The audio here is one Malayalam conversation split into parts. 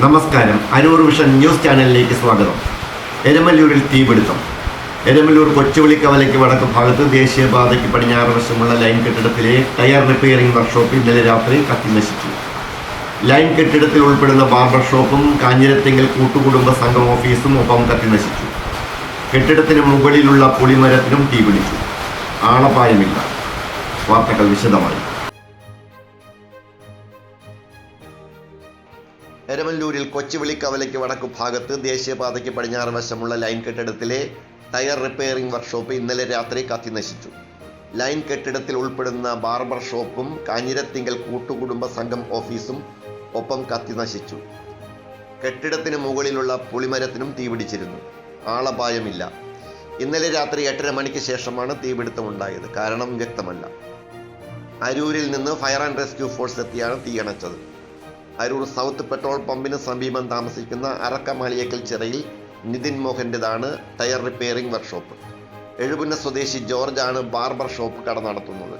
നമസ്കാരം. അരൂർ വിഷൻ ന്യൂസ് ചാനലിലേക്ക് സ്വാഗതം. എരമല്ലൂരിൽ തീപിടുത്തം. എരമല്ലൂർ കൊച്ചുവിളിക്കവലയ്ക്ക് വടക്ക് ഭാഗത്ത് ദേശീയപാതയ്ക്ക് പടിഞ്ഞാറ് വശമുള്ള ലൈൻ കെട്ടിടത്തിലെ ടയർ റിപ്പയറിംഗ് വർക്ക്ഷോപ്പ് ഇന്നലെ രാത്രി കത്തിനശിച്ചു. ലൈൻ കെട്ടിടത്തിൽ ഉൾപ്പെടുന്ന ബാർബർ ഷോപ്പും കാഞ്ഞിരത്തെങ്കിൽ കൂട്ടുകുടുംബ സംഘം ഓഫീസും ഒപ്പം കത്തിനശിച്ചു. കെട്ടിടത്തിന് മുകളിലുള്ള പുളിമരത്തിനും തീപിടിച്ചു. ആളപായമില്ല. വാർത്തകൾ വിശദമായി. എരമല്ലൂരിൽ കൊച്ചുവിളിക്കവലയ്ക്ക് വടക്കു ഭാഗത്ത് ദേശീയപാതയ്ക്ക് പടിഞ്ഞാറ് വശമുള്ള ലൈൻ കെട്ടിടത്തിലെ ടയർ റിപ്പയറിംഗ് വർക്ക്ഷോപ്പ് ഇന്നലെ രാത്രി കത്തിനശിച്ചു ലൈൻ കെട്ടിടത്തിൽ ഉൾപ്പെടുന്ന ബാർബർ ഷോപ്പും കാഞ്ഞിരത്തിങ്കൽ കൂട്ടുകുടുംബ സംഘം ഓഫീസും ഒപ്പം കത്തിനശിച്ചു കെട്ടിടത്തിന് മുകളിലുള്ള പുളിമരത്തിനും തീപിടിച്ചിരുന്നു. ആളപായമില്ല. ഇന്നലെ രാത്രി എട്ടര മണിക്ക് ശേഷമാണ് തീപിടുത്തമുണ്ടായത്. കാരണം വ്യക്തമല്ല. അരൂരിൽ നിന്ന് ഫയർ ആൻഡ് റെസ്ക്യൂ ഫോഴ്സ് എത്തിയാണ് തീയണച്ചത്. അരൂർ സൗത്ത് പെട്രോൾ പമ്പിന് സമീപം താമസിക്കുന്ന അറക്കമാളിയക്കൽ ചിറയിൽ നിതിൻ മോഹന്റെതാണ് ടയർ റിപ്പയറിംഗ് വർക്ക്ഷോപ്പ്. എഴുപുന്ന സ്വദേശി ജോർജാണ് ബാർബർ ഷോപ്പ് കട നടത്തുന്നത്.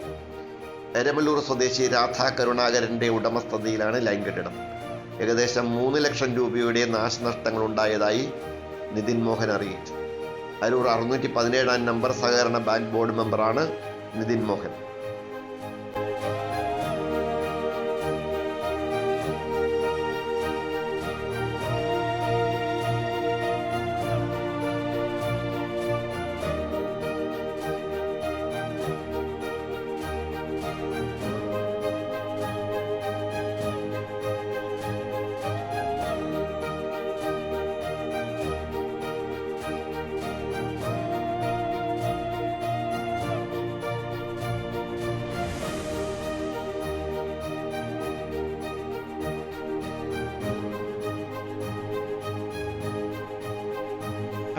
എരമല്ലൂർ സ്വദേശി രാധാ കരുണാകരന്റെ ഉടമസ്ഥതയിലാണ് ലൈൻ കെട്ടിടം. ഏകദേശം മൂന്ന് ലക്ഷം രൂപയുടെ നാശനഷ്ടങ്ങൾ ഉണ്ടായതായി നിതിൻ മോഹൻ അറിയിച്ചു. അരൂർ അറുന്നൂറ്റി പതിനേഴാം നമ്പർ സഹകരണ ബാങ്ക് ബോർഡ് മെമ്പറാണ് നിതിൻ മോഹൻ.